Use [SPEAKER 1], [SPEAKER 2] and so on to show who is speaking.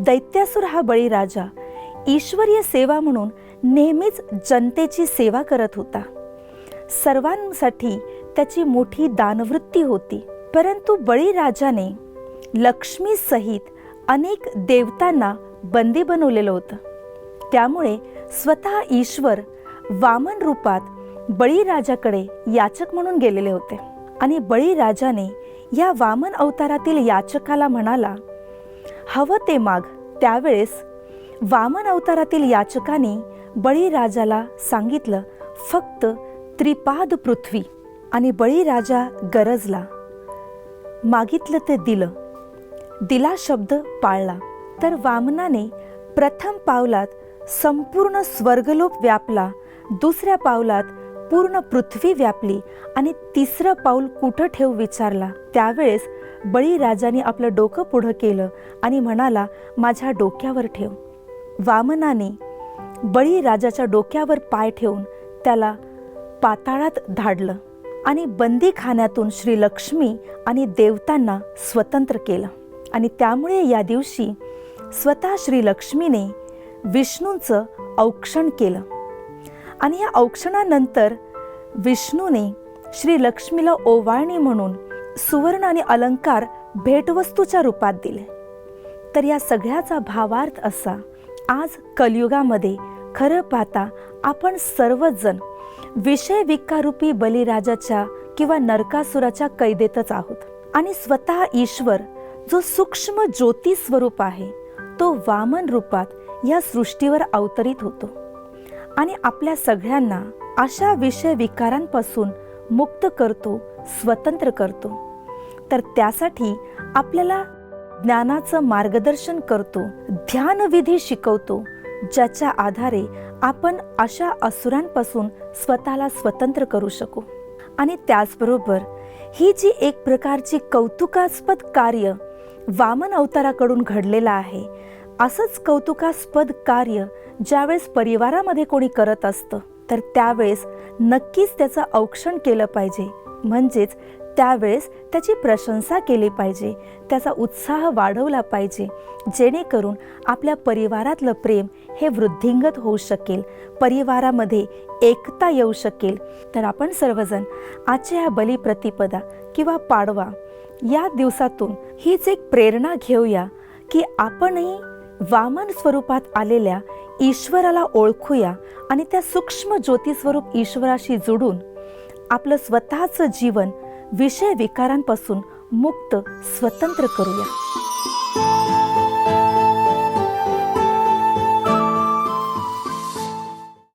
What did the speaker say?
[SPEAKER 1] दैत्यासुर हा बळीराजा ईश्वरीय सेवा म्हणून नेहमीच जनतेची सेवा करत होता. सर्वांसाठी त्याची मोठी दानवृत्ती होती. परंतु बळीराजाने लक्ष्मीसहित अनेक देवतांना बंदी बनवलेलं होतं. त्यामुळे स्वतः ईश्वर वामन रूपात बळीराजाकडे याचक म्हणून गेलेले होते. आणि बळीराजाने या वामन अवतारातील याचकाला म्हणाला हवं ते माग. त्यावेळेस वामन अवतारातील याचकाने बळीराजाला सांगितलं फक्त त्रिपाद पृथ्वी आणि बळीराजा गरजला. मागितलं ते दिलं. दिला शब्द पाळला. तर वामनाने प्रथम पावलात संपूर्ण स्वर्गलोप व्यापला दुसऱ्या पावलात पूर्ण पृथ्वी व्यापली आणि तिसरं पाऊल कुठं ठेवू विचारला. त्यावेळेस बळीराजाने आपलं डोकं पुढं केलं आणि म्हणाला माझ्या डोक्यावर ठेव. वामनाने बळीराजाच्या डोक्यावर पाय ठेवून त्याला पाताळात धाडलं आणि बंदीखान्यातून श्री लक्ष्मी आणि देवतांना स्वतंत्र केलं. आणि त्यामुळे या दिवशी स्वतः श्री लक्ष्मीने विष्णूंचं औक्षण केलं. आणि या औक्षणानंतर विष्णूने श्री लक्ष्मीला ओवाळणी म्हणून सुवर्ण आणि अलंकार भेटवस्तूच्या रूपात दिले. तर या सगळ्याचा भावार्थ असा आज कलियुगामध्ये खरं पाहता आपण सर्वजण विषय विकारूपी बलिराजाच्या किंवा नरकासुराच्या कैदेतच आहोत. आणि स्वतः ईश्वर जो सूक्ष्म ज्योती स्वरूप आहे तो वामन रूपात या सृष्टीवर अवतरित होतो. आणि आपल्या सगळ्यांना अशा विषय विकारांपासून मुक्त करतो स्वतंत्र करतो. तर त्यासाठी आपल्याला ज्ञानाचं मार्गदर्शन करतो ध्यानविधी शिकवतो ज्याच्या आधारे आपण अशा असुरांपासून स्वतःला स्वतंत्र करू शकू. आणि त्याचबरोबर ही जी एक प्रकारची कौतुकास्पद कार्य वामन अवताराकडून घडलेलं आहे असंच कौतुकास्पद कार्य ज्यावेळेस परिवारामध्ये कोणी करत असतं तर त्यावेळेस नक्कीच त्याचं औक्षण केलं पाहिजे. म्हणजेच त्यावेळेस त्याची प्रशंसा केली पाहिजे. त्याचा उत्साह वाढवला पाहिजे. जेणेकरून आपल्या परिवारातलं प्रेम हे वृद्धिंगत होऊ शकेल. परिवारामध्ये एकता येऊ शकेल. तर आपण सर्वजण आजच्या ह्या बलिप्रतिपदा किंवा पाडवा या दिवसातून हीच एक प्रेरणा घेऊया की आपणही वामन स्वरूपात आलेल्या ईश्वराला ओळखूया आणि त्या सूक्ष्म ज्योतिस्वरूप ईश्वराशी जुडून आपलं स्वतःचं जीवन विषय विकारांपासून मुक्त स्वतंत्र करूया.